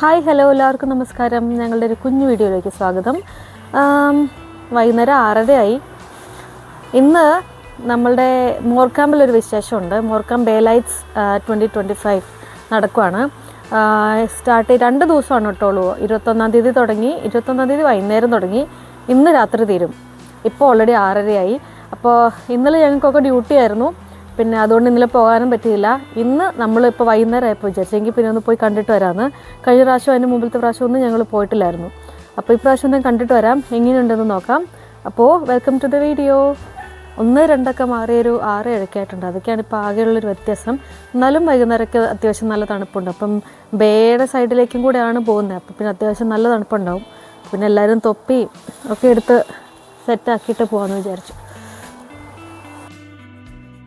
Hi hello എല്ലാവർക്കും നമസ്കാരം. ഞങ്ങളുടെ ഒരു കുഞ്ഞു വീഡിയോയിലേക്ക് സ്വാഗതം. വൈകുന്നേരം ആറരയായി. ഇന്ന് നമ്മളുടെ മോർക്കാമ്പിൽ ഒരു വിശേഷമുണ്ട്. Morecambe bay lights twenty twenty five നടക്കുവാണ്. സ്റ്റാർട്ട് രണ്ട് ദിവസമാണ് കേട്ടോളൂ ഇരുപത്തൊന്നാം തീയതി തുടങ്ങി ഇരുപത്തൊന്നാം തീയതി വൈകുന്നേരം തുടങ്ങി. ഇന്ന് രാത്രി തീരും. ഇപ്പോൾ ഓൾറെഡി ആറരയായി. അപ്പോൾ ഇന്നലെ ഞങ്ങൾക്കൊക്കെ ഡ്യൂട്ടി ആയിരുന്നു. പിന്നെ അതുകൊണ്ട് ഇന്നലെ പോകാനും പറ്റിയില്ല. ഇന്ന് നമ്മളിപ്പോൾ വൈകുന്നേരം ആയപ്പോൾ വിചാരിച്ചെങ്കിൽ പിന്നെ ഒന്ന് പോയി കണ്ടിട്ട് വരാമെന്ന് കഴിഞ്ഞ പ്രാവശ്യം അതിന് മുമ്പിലത്തെ പ്രാവശ്യം ഒന്നും ഞങ്ങൾ പോയിട്ടില്ലായിരുന്നു. അപ്പോൾ ഈ ഇപ്രാവശ്യം ഒന്ന് കണ്ടിട്ട് വരാം. എങ്ങനെയുണ്ടെന്ന് നോക്കാം. അപ്പോൾ വെൽക്കം ടു ദ വീഡിയോ ഒന്ന് രണ്ടൊക്കെ മാറിയൊരു ആറ് ഏഴൊക്കെയായിട്ടുണ്ട് അതൊക്കെയാണ് ഇപ്പോൾ ആകെയുള്ളൊരു വ്യത്യാസം. എന്നാലും വൈകുന്നേരമൊക്കെ അത്യാവശ്യം നല്ല തണുപ്പുണ്ട്. അപ്പം ബേയുടെ സൈഡിലേക്കും കൂടെയാണ് പോകുന്നത്. അപ്പോൾ പിന്നെ അത്യാവശ്യം നല്ല തണുപ്പുണ്ടാവും. പിന്നെ എല്ലാവരും തൊപ്പി ഒക്കെ എടുത്ത് സെറ്റാക്കിയിട്ട് പോകാമെന്ന് വിചാരിച്ചു.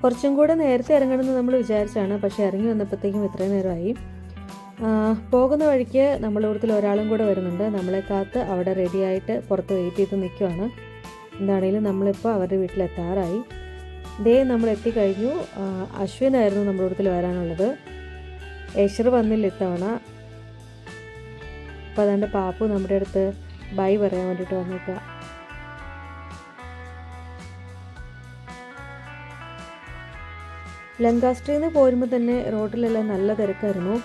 കുറച്ചും കൂടെ നേരത്തെ ഇറങ്ങണമെന്ന് നമ്മൾ വിചാരിച്ചാണ് പക്ഷേ ഇറങ്ങി വന്നപ്പോഴത്തേക്കും ഇത്രയും നേരമായി. പോകുന്ന വഴിക്ക് നമ്മൾ ഇവിടുത്തെ ഒരാളും കൂടെ വരുന്നുണ്ട്. നമ്മളെ കാത്ത് അവിടെ റെഡിയായിട്ട് പുറത്ത് വെയിറ്റ് ചെയ്ത് നിൽക്കുവാണ് എന്താണെങ്കിലും നമ്മളിപ്പോൾ അവരുടെ വീട്ടിലെത്താറായി ദേ നമ്മൾ എത്തിക്കഴിഞ്ഞു. അശ്വിനായിരുന്നു നമ്മുടെ ഇവിടുത്തെ വരാനുള്ളത്. ഏശ്വർ വന്നില്ല ഇത്തവണ. അപ്പോൾ അതാണ്ട് പാപ്പു നമ്മുടെ അടുത്ത് ബൈ പറയാൻ വേണ്ടിയിട്ട് വന്നേക്കുക ലങ്കാസ്ട്രിയിൽ നിന്ന് പോരുമ്പോൾ തന്നെ റോഡിലെല്ലാം നല്ല തിരക്കായിരുന്നു.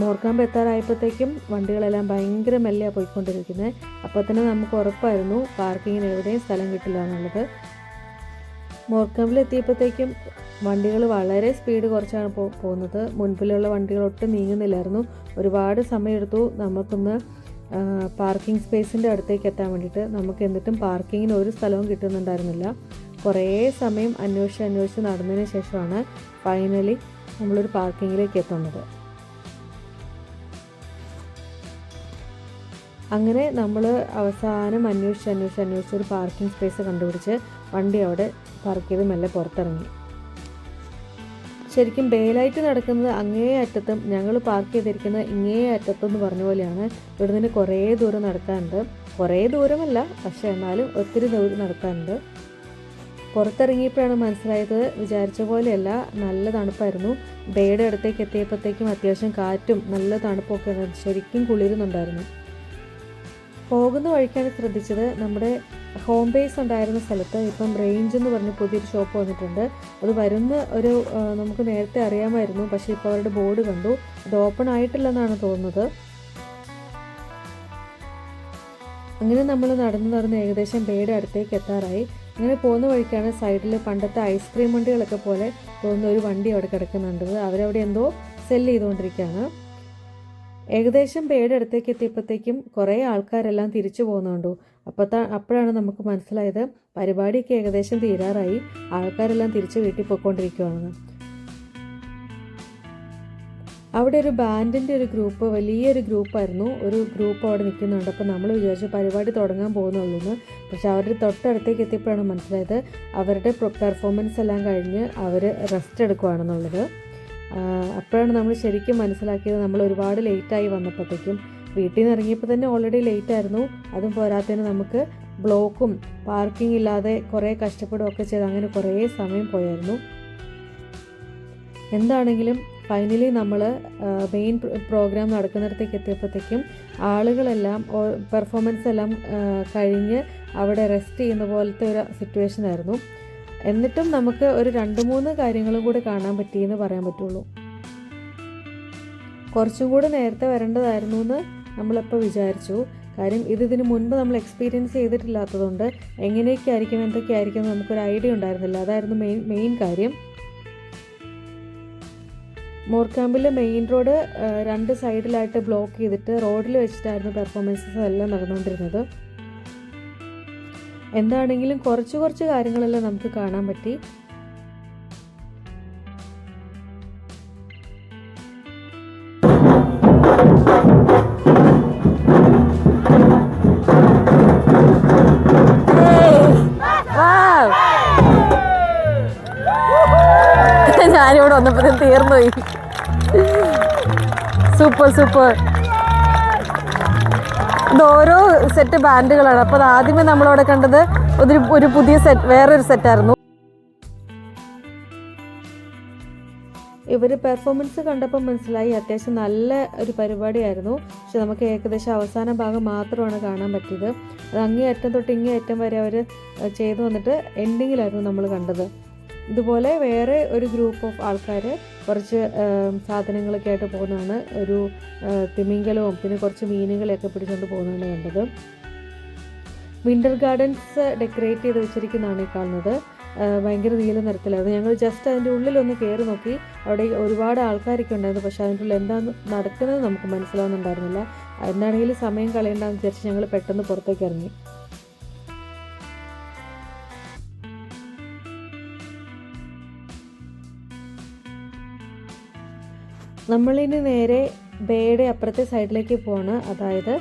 മോർക്കാമ്പ് എത്താറായപ്പോഴത്തേക്കും വണ്ടികളെല്ലാം ഭയങ്കര മെല്ലെയാണ് പോയിക്കൊണ്ടിരിക്കുന്നത് അപ്പോൾ തന്നെ നമുക്ക് ഉറപ്പായിരുന്നു പാർക്കിങ്ങിന് എവിടെയും സ്ഥലം കിട്ടില്ല എന്നുള്ളത്. മോർക്കാമ്പിൽ എത്തിയപ്പോഴത്തേക്കും വണ്ടികൾ വളരെ സ്പീഡ് കുറച്ചാണ് പോ പോകുന്നത്. മുൻപിലുള്ള വണ്ടികൾ ഒട്ടും നീങ്ങുന്നില്ലായിരുന്നു. ഒരുപാട് സമയമെടുത്തു നമുക്കൊന്ന് പാർക്കിംഗ് സ്പേസിന്റെ അടുത്തേക്ക് എത്താൻ വേണ്ടിയിട്ട്. നമുക്ക് എന്നിട്ടും പാർക്കിങ്ങിന് ഒരു സ്ഥലവും കിട്ടുന്നുണ്ടായിരുന്നില്ല. കുറേ സമയം അന്വേഷിച്ച് അന്വേഷിച്ച് നടന്നതിന് ശേഷമാണ് ഫൈനലി നമ്മളൊരു പാർക്കിങ്ങിലേക്ക് എത്തുന്നത്. അങ്ങനെ നമ്മൾ അവസാനം അന്വേഷിച്ച് അന്വേഷിച്ച് അന്വേഷിച്ച് ഒരു പാർക്കിംഗ് സ്പേസ് കണ്ടുപിടിച്ച് വണ്ടി അവിടെ പാർക്ക് ചെയ്ത് മെല്ലെ പുറത്തിറങ്ങി. ശരിക്കും ബേലായിട്ട് നടക്കുന്നത് അങ്ങേ അറ്റത്തും ഞങ്ങൾ പാർക്ക് ചെയ്തിരിക്കുന്ന ഇങ്ങേ അറ്റത്തും എന്ന് പറഞ്ഞ പോലെയാണ് ഇവിടെ നിന്ന് കുറേ ദൂരം നടക്കാനുണ്ട്. കുറേ ദൂരമല്ല പക്ഷേ എന്നാലും ഒത്തിരി ദൂരം നടക്കാനുണ്ട്. പുറത്തിറങ്ങിയപ്പോഴാണ് മനസ്സിലായത് വിചാരിച്ച പോലെയല്ല നല്ല തണുപ്പായിരുന്നു. ബേയുടെ അടുത്തേക്ക് എത്തിയപ്പോഴത്തേക്കും അത്യാവശ്യം കാറ്റും നല്ല തണുപ്പൊക്കെ. ശരിക്കും കുളിരുന്നുണ്ടായിരുന്നു. പോകുന്ന വഴിക്കാണ് ശ്രദ്ധിച്ചത്. നമ്മുടെ ഹോം ബേസ് ഉണ്ടായിരുന്ന സ്ഥലത്ത് ഇപ്പം റേഞ്ച് എന്ന് പറഞ്ഞ് പുതിയൊരു ഷോപ്പ് വന്നിട്ടുണ്ട്. അത് വരുന്ന ഒരു നമുക്ക് നേരത്തെ അറിയാമായിരുന്നു. പക്ഷേ ഇപ്പോൾ അവരുടെ ബോർഡ് കണ്ടു. അത് ഓപ്പൺ ആയിട്ടില്ലെന്നാണ് തോന്നുന്നത്. അങ്ങനെ നമ്മൾ നടന്ന് നടന്ന് ഏകദേശം ബേയുടെ അടുത്തേക്ക് എത്താറായി. അങ്ങനെ പോകുന്ന വഴിക്കാണ് സൈഡിൽ പണ്ടത്തെ ഐസ്ക്രീം വണ്ടികളൊക്കെ പോലെ തോന്നുന്ന ഒരു വണ്ടി അവിടെ കിടക്കുന്നുണ്ട്. അവരവിടെ എന്തോ സെൽ ചെയ്തുകൊണ്ടിരിക്കുകയാണ്. ഏകദേശം പേടെ അടുത്തേക്ക് എത്തിയപ്പോഴത്തേക്കും കുറേ ആൾക്കാരെല്ലാം തിരിച്ചു പോകുന്നുണ്ടു. അപ്പോഴത്തെ അപ്പോഴാണ് നമുക്ക് മനസ്സിലായത് പരിപാടിയൊക്കെ ഏകദേശം തീരാറായി. ആൾക്കാരെല്ലാം തിരിച്ച് വീട്ടിൽ പോയിക്കൊണ്ടിരിക്കുകയാണെന്ന് അവിടെ ഒരു ബാൻഡിന്റെ ഒരു ഗ്രൂപ്പ് വലിയൊരു ഗ്രൂപ്പായിരുന്നു ഒരു ഗ്രൂപ്പ് അവിടെ നിൽക്കുന്നുണ്ട്. അപ്പോൾ നമ്മൾ വിചാരിച്ചു പരിപാടി തുടങ്ങാൻ പോകുന്നുള്ളൂ എന്ന്. പക്ഷെ അവരുടെ തൊട്ടടുത്തേക്ക് എത്തിയപ്പോഴാണ് മനസ്സിലായത് അവരുടെ പെർഫോമൻസ് എല്ലാം കഴിഞ്ഞ് അവർ റെസ്റ്റ് എടുക്കുകയാണെന്നുള്ളത് അപ്പോഴാണ് നമ്മൾ ശരിക്കും മനസ്സിലാക്കിയത് നമ്മൾ ഒരുപാട് ലേറ്റായി വന്നപ്പോഴത്തേക്കും. വീട്ടിൽ നിന്ന് ഇറങ്ങിയപ്പോൾ തന്നെ ഓൾറെഡി ലേറ്റ് ആയിരുന്നു. അതും പോരാത്തതിന് നമുക്ക് ബ്ലോക്കും പാർക്കിംഗ് ഇല്ലാതെ കുറേ കഷ്ടപ്പെടുകയൊക്കെ ചെയ്ത് അങ്ങനെ കുറേ സമയം പോയായിരുന്നു. എന്താണെങ്കിലും ഫൈനലി നമ്മൾ മെയിൻ പ്രോഗ്രാം നടക്കുന്നിടത്തേക്ക് എത്തിയപ്പോഴത്തേക്കും ആളുകളെല്ലാം പെർഫോമൻസ് എല്ലാം കഴിഞ്ഞ് അവിടെ റെസ്റ്റ് ചെയ്യുന്ന പോലത്തെ ഒരു സിറ്റുവേഷൻ ആയിരുന്നു. എന്നിട്ടും നമുക്ക് ഒരു രണ്ട് മൂന്ന് കാര്യങ്ങളും കൂടി കാണാൻ പറ്റിയെന്ന് പറയാൻ പറ്റുള്ളൂ. കുറച്ചും കൂടി നേരത്തെ വരേണ്ടതായിരുന്നു എന്ന് നമ്മളിപ്പോൾ വിചാരിച്ചു. കാര്യം ഇത് ഇതിന് മുൻപ് നമ്മൾ എക്സ്പീരിയൻസ് ചെയ്തിട്ടില്ലാത്തതുകൊണ്ട് എങ്ങനെയൊക്കെ ആയിരിക്കും എന്തൊക്കെ ആയിരിക്കും നമുക്കൊരു ഐഡിയ ഉണ്ടായിരുന്നില്ല. അതായിരുന്നു മെയിൻ മെയിൻ കാര്യം. മോർക്കാമ്പിലെ മെയിൻ റോഡ് രണ്ട് സൈഡിലായിട്ട് ബ്ലോക്ക് ചെയ്തിട്ട് റോഡിൽ വെച്ചിട്ടായിരുന്നു പെർഫോമൻസസ് എല്ലാം നടന്നുകൊണ്ടിരുന്നത്. എന്താണെങ്കിലും കുറച്ച് കുറച്ച് കാര്യങ്ങളെല്ലാം നമുക്ക് കാണാൻ പറ്റി. വന്നപ്പോഴത്തേക്കും തീർന്നു പോയി സൂപ്പർ സൂപ്പർ ഇത് ഓരോ സെറ്റ് ബാൻഡുകളാണ് അപ്പോൾ ആദ്യമേ നമ്മളവിടെ കണ്ടത് ഒരു ഒരു പുതിയ സെറ്റ് വേറൊരു സെറ്റായിരുന്നു ഇവർ പെർഫോമൻസ് കണ്ടപ്പോൾ മനസ്സിലായി. അത്യാവശ്യം നല്ല ഒരു പരിപാടിയായിരുന്നു. പക്ഷെ നമുക്ക് ഏകദേശം അവസാന ഭാഗം മാത്രമാണ് കാണാൻ പറ്റിയത്. അത് അങ്ങേ അറ്റം തൊട്ട് ഇങ്ങേ അറ്റം വരെ അവർ ചെയ്തു വന്നിട്ട് എൻഡിങ്ങിലായിരുന്നു നമ്മൾ കണ്ടത്. ഇതുപോലെ വേറെ ഒരു ഗ്രൂപ്പ് ഓഫ് ആൾക്കാർ കുറച്ച് സാധനങ്ങളൊക്കെ ആയിട്ട് പോകുന്നതാണ്. ഒരു തിമിംഗലവും പിന്നെ കുറച്ച് മീനുകളെയൊക്കെ പിടിച്ചുകൊണ്ട് പോകുന്നതാണ് കണ്ടത്. വിന്റർ ഗാർഡൻസ് ഡെക്കറേറ്റ് ചെയ്ത് വെച്ചിരിക്കുന്നതാണ് ഈ കാണുന്നത്. ഭയങ്കര നീല നിറത്തിലായിരുന്നു ഞങ്ങൾ ജസ്റ്റ് അതിന്റെ ഉള്ളിലൊന്ന് കയറി നോക്കി. അവിടെ ഒരുപാട് ആൾക്കാരൊക്കെ ഉണ്ടായിരുന്നു. പക്ഷേ അതിന്റെ ഉള്ളിൽ എന്താ നടക്കുന്നത് നമുക്ക് മനസ്സിലാവുന്നുണ്ടായിരുന്നില്ല. എന്നാണെങ്കിലും സമയം കളയേണ്ടെന്ന് വിചാരിച്ച് ഞങ്ങൾ പെട്ടെന്ന് പുറത്തേക്ക് ഇറങ്ങി. നമ്മളിനി നേരെ ബേയുടെ അപ്പുറത്തെ സൈഡിലേക്ക് പോവാണ്. അതായത്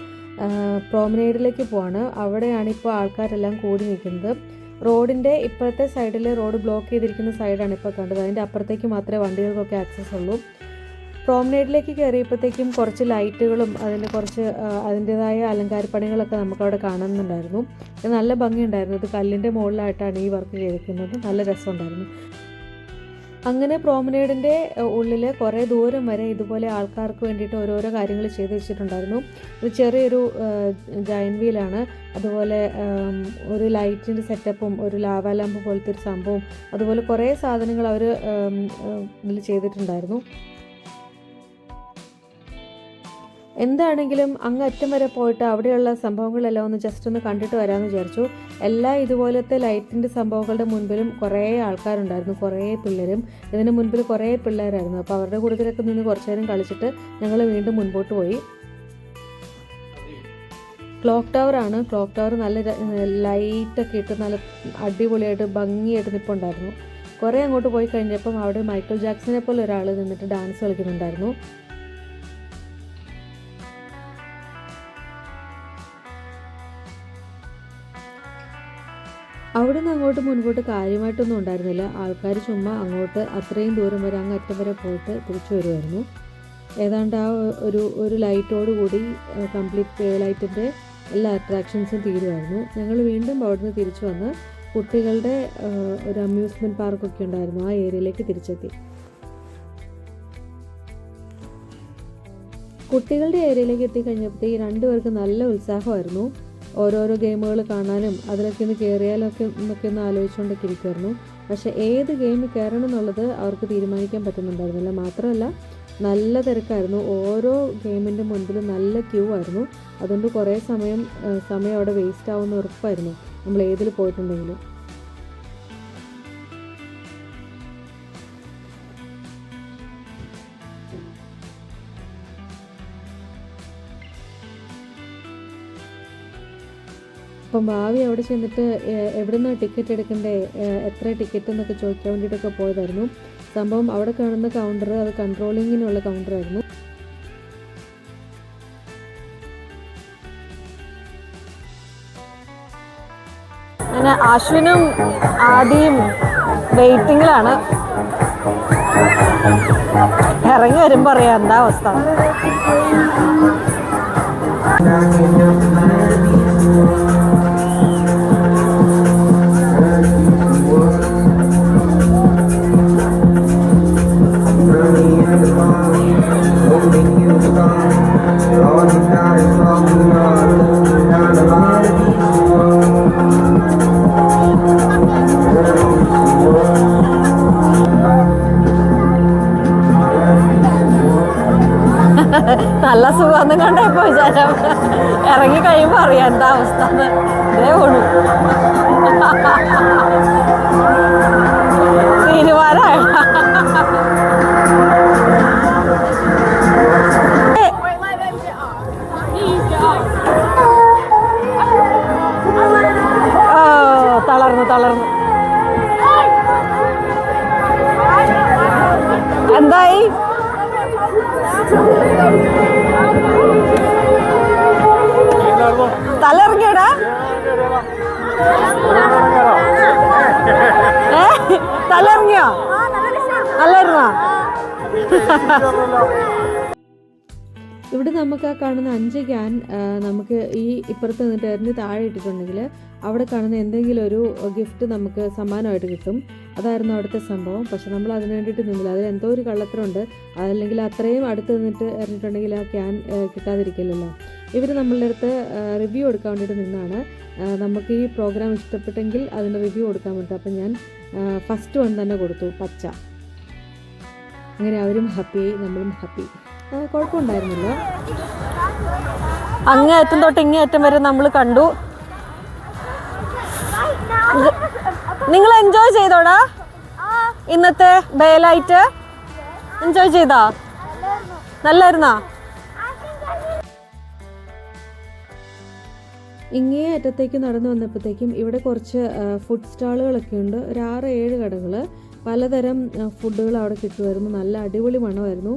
പ്രോമനേഡിലേക്ക് പോവാണ്. അവിടെയാണ് ഇപ്പോൾ ആൾക്കാരെല്ലാം കൂടി നിൽക്കുന്നത്. റോഡിന്റെ ഇപ്പുറത്തെ സൈഡിൽ റോഡ് ബ്ലോക്ക് ചെയ്തിരിക്കുന്ന സൈഡാണ് ഇപ്പോൾ കണ്ടത്. അതിന്റെ അപ്പുറത്തേക്ക് മാത്രമേ വണ്ടികൾക്കൊക്കെ ആക്സസ് ഉള്ളൂ. പ്രോമനേഡിലേക്ക് കയറിയപ്പോഴത്തേക്കും കുറച്ച് ലൈറ്റുകളും അതിന്റെ കുറച്ച് അതിന്റേതായ അലങ്കാരപ്പണികളൊക്കെ നമുക്കവിടെ കാണുന്നുണ്ടായിരുന്നു. നല്ല ഭംഗിയുണ്ടായിരുന്നു. ഇത് കല്ലിന്റെ മുകളിലായിട്ടാണ് ഈ വർക്ക് ചെയ്തിരിക്കുന്നത്. നല്ല രസമുണ്ടായിരുന്നു. അങ്ങനെ പ്രോമനേഡിന്റെ ഉള്ളിൽ കുറേ ദൂരം വരെ ഇതുപോലെ ആൾക്കാർക്ക് വേണ്ടിയിട്ട് ഓരോരോ കാര്യങ്ങൾ ചെയ്തു വെച്ചിട്ടുണ്ടായിരുന്നു. ഒരു ചെറിയൊരു ജയൻ വീലാണ് അതുപോലെ ഒരു ലൈറ്റിന്റെ സെറ്റപ്പും ഒരു ലാവാലാമ്പ് പോലത്തെ ഒരു സംഭവം. അതുപോലെ കുറേ സാധനങ്ങൾ അവർ ഇതിൽ ചെയ്തിട്ടുണ്ടായിരുന്നു. എന്താണെങ്കിലും അങ്ങ് അറ്റം വരെ പോയിട്ട് അവിടെയുള്ള സംഭവങ്ങളെല്ലാം ഒന്ന് ജസ്റ്റ് ഒന്ന് കണ്ടിട്ട് വരാമെന്ന് വിചാരിച്ചു. എല്ലാ ഇതുപോലത്തെ ലൈറ്റിന്റെ സംഭവങ്ങളുടെ മുൻപിലും കുറേ ആൾക്കാരുണ്ടായിരുന്നു കുറേ പിള്ളേരും. ഇതിന് മുൻപിൽ കുറേ പിള്ളേരായിരുന്നു. അപ്പോൾ അവരുടെ കൂട്ടത്തിലൊക്കെ നിന്ന് കുറച്ച് നേരം കളിച്ചിട്ട് ഞങ്ങൾ വീണ്ടും മുൻപോട്ട് പോയി. ക്ലോക്ക് ടവർ ആണ്. ക്ലോക്ക് ടവർ നല്ല ലൈറ്റൊക്കെ ഇട്ട് നല്ല അടിപൊളിയായിട്ട് ഭംഗിയായിട്ട് നിൽപ്പുണ്ടായിരുന്നു കുറേ അങ്ങോട്ട് പോയി കഴിഞ്ഞപ്പം അവിടെ മൈക്കിൾ ജാക്സനെ പോലെ ഒരാൾ നിന്നിട്ട് ഡാൻസ് കളിക്കുന്നുണ്ടായിരുന്നു. അവിടെ നിന്ന് അങ്ങോട്ട് മുൻപോട്ട് കാര്യമായിട്ടൊന്നും ഉണ്ടായിരുന്നില്ല. ആൾക്കാർ ചുമ്മാ അങ്ങോട്ട് അത്രയും ദൂരം വരെ അങ്ങ് അറ്റം വരെ പോയിട്ട് തിരിച്ചു വരുമായിരുന്നു ഏതാണ്ട് ആ ഒരു ഒരു ലൈറ്റോട് കൂടി കംപ്ലീറ്റ് ലൈറ്റിന്റെ എല്ലാ അട്രാക്ഷൻസും തീരുമായിരുന്നു ഞങ്ങൾ വീണ്ടും അവിടുന്ന് തിരിച്ചു വന്ന് കുട്ടികളുടെ ഒരു അമ്യൂസ്മെന്റ് പാർക്കൊക്കെ ഉണ്ടായിരുന്നു ആ ഏരിയയിലേക്ക് തിരിച്ചെത്തി. കുട്ടികളുടെ ഏരിയയിലേക്ക് എത്തിക്കഴിഞ്ഞപ്പോഴത്തേക്ക് രണ്ടുപേർക്ക് നല്ല ഉത്സാഹമായിരുന്നു. ഓരോരോ ഗെയിമുകൾ കാണാനും അതിലൊക്കെ ഒന്ന് കയറിയാലൊക്കെ എന്നൊക്കെ ഒന്ന് ആലോചിച്ചുകൊണ്ടൊക്കെ ഇരിക്കുമായിരുന്നു പക്ഷേ ഏത് ഗെയിം കയറണം എന്നുള്ളത് അവർക്ക് തീരുമാനിക്കാൻ പറ്റുന്നുണ്ടായിരുന്നില്ല. മാത്രമല്ല നല്ല തിരക്കായിരുന്നു. ഓരോ ഗെയിമിന്റെ മുൻപിൽ നല്ല ക്യൂ ആയിരുന്നു. അതുകൊണ്ട് കുറേ സമയം സമയം അവിടെ വേസ്റ്റ് ആവുമെന്ന് ഉറപ്പായിരുന്നു. നമ്മൾ ഏതിൽ പോയിട്ടുണ്ടെങ്കിലും. അപ്പം ഭാവി അവിടെ ചെന്നിട്ട് എവിടെ എവിടുന്നാ ടിക്കറ്റ് എടുക്കണ്ടേ എത്ര ടിക്കറ്റ് എന്നൊക്കെ ചോദിക്കാൻ വേണ്ടിയിട്ടൊക്കെ പോയതായിരുന്നു. സംഭവം അവിടെ കാണുന്ന കൗണ്ടർ അത് കൺട്രോളിങ്ങിനുള്ള കൗണ്ടറായിരുന്നു അങ്ങനെ അശ്വിനും ആദ്യം വെയിറ്റിങ്ങിലാണ് ഇറങ്ങി വരുമ്പോ അറിയാം എന്താ അവസ്ഥ. Thank you. നല്ല സുഖം കണ്ടപ്പോ വിചാരം. ഇറങ്ങി കഴിയുമ്പോ അറിയാം എന്താ അവസ്ഥ. തീരുമാനമായ? തലയിറങ്ങിയോ? നല്ലായിരുന്നോ ഇവിടെ നമുക്ക് ആ കാണുന്ന അഞ്ച് ക്യാൻ നമുക്ക് ഈ ഇപ്പുറത്ത് നിന്നിട്ട് എറിഞ്ഞ് താഴെ ഇട്ടിട്ടുണ്ടെങ്കിൽ അവിടെ കാണുന്ന എന്തെങ്കിലും ഒരു ഗിഫ്റ്റ് നമുക്ക് സമ്മാനമായിട്ട് കിട്ടും. അതായിരുന്നു അവിടുത്തെ സംഭവം. പക്ഷെ നമ്മൾ അതിന് വേണ്ടിയിട്ട് നിന്നില്ല. അതിൽ എന്തോ ഒരു കള്ളത്തരമുണ്ട്. അതല്ലെങ്കിൽ അത്രയും അടുത്ത് നിന്നിട്ട് എറിഞ്ഞിട്ടുണ്ടെങ്കിൽ ആ ക്യാൻ കിട്ടാതിരിക്കില്ലല്ലോ. ഇവർ നമ്മളുടെ അടുത്ത് റിവ്യൂ എടുക്കാൻ വേണ്ടിയിട്ട് നിന്നാണ്. നമുക്ക് ഈ പ്രോഗ്രാം ഇഷ്ടപ്പെട്ടെങ്കിൽ അതിന് റിവ്യൂ കൊടുക്കാൻ വേണ്ടിയിട്ട് അപ്പം ഞാൻ ഫസ്റ്റ് വൺ തന്നെ കൊടുത്തു. പച്ച. അങ്ങനെ അവരും ഹാപ്പിയായി നമ്മളും ഹാപ്പി കുഴപ്പമുണ്ടായിരുന്നില്ല. അങ്ങേയറ്റം തൊട്ട് ഇങ്ങേ അറ്റം വരെ നമ്മൾ കണ്ടു. നിങ്ങൾ എൻജോയ് ചെയ്തോടാ? ഇന്നത്തെ ബേലായിട്ട് എൻജോയ് ചെയ്താ? നല്ലായിരുന്നാ? ഇങ്ങേ അറ്റത്തേക്ക് നടന്നു വന്നപ്പോഴത്തേക്കും ഇവിടെ കുറച്ച് ഫുഡ് സ്റ്റാളുകളൊക്കെ ഉണ്ട്. ഒരു ആറ് ഏഴ് കടകൾ പലതരം ഫുഡുകൾ അവിടെ കിട്ടുമായിരുന്നു. നല്ല അടിപൊളി മണമായിരുന്നു.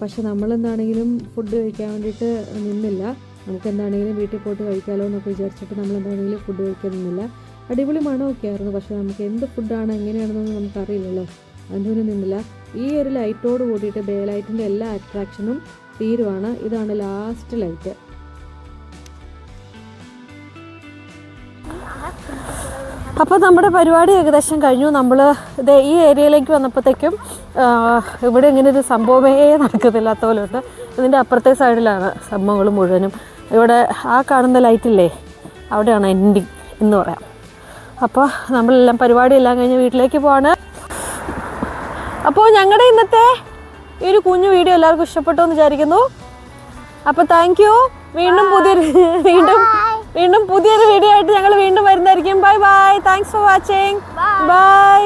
പക്ഷെ നമ്മളെന്താണെങ്കിലും ഫുഡ് കഴിക്കാൻ വേണ്ടിയിട്ട് നിന്നില്ല. നമുക്ക് എന്താണെങ്കിലും വീട്ടിൽ പോയിട്ട് കഴിക്കാമല്ലോ എന്നൊക്കെ വിചാരിച്ചിട്ട് നമ്മൾ എന്താണെങ്കിലും ഫുഡ് കഴിക്കാൻ നിന്നില്ല. അടിപൊളി മണമൊക്കെ ആയിരുന്നു പക്ഷെ നമുക്ക് എന്ത് ഫുഡാണ് എങ്ങനെയാണെന്നൊന്നും നമുക്കറിയില്ലല്ലോ. അതിന് നിന്നില്ല. ഈ ഒരു ലൈറ്റോട് കൂടിയിട്ട് ബേ ലൈറ്റിന്റെ എല്ലാ അട്രാക്ഷനും തീരുവാണ്. ഇതാണ് ലാസ്റ്റ് ലൈറ്റ് അപ്പോൾ നമ്മുടെ പരിപാടി ഏകദേശം കഴിഞ്ഞു. നമ്മൾ ഇത് ഈ ഏരിയയിലേക്ക് വന്നപ്പോഴത്തേക്കും ഇവിടെ ഇങ്ങനെ ഒരു സംഭവമേ നടക്കത്തില്ലാത്ത പോലെ ഉണ്ട് ഇതിന്റെ അപ്പുറത്തെ സൈഡിലാണ് സംഭവങ്ങൾ മുഴുവനും. ഇവിടെ ആ കാണുന്ന ലൈറ്റില്ലേ അവിടെയാണ് എൻഡിങ് എന്ന് പറയാം. അപ്പോൾ നമ്മളെല്ലാം പരിപാടി എല്ലാം കഴിഞ്ഞ് വീട്ടിലേക്ക് പോവാണ്. അപ്പോൾ ഞങ്ങളുടെ ഇന്നത്തെ ഈ ഒരു കുഞ്ഞു വീഡിയോ എല്ലാവർക്കും ഇഷ്ടപ്പെട്ടു എന്ന് വിചാരിക്കുന്നു. അപ്പോൾ താങ്ക് യു വീണ്ടും പുതിയൊരു വീണ്ടും വീണ്ടും പുതിയൊരു വീഡിയോ ആയിട്ട് ഞങ്ങൾ വീണ്ടും വരുന്നതായിരിക്കും. Bye bye thanks for watching bye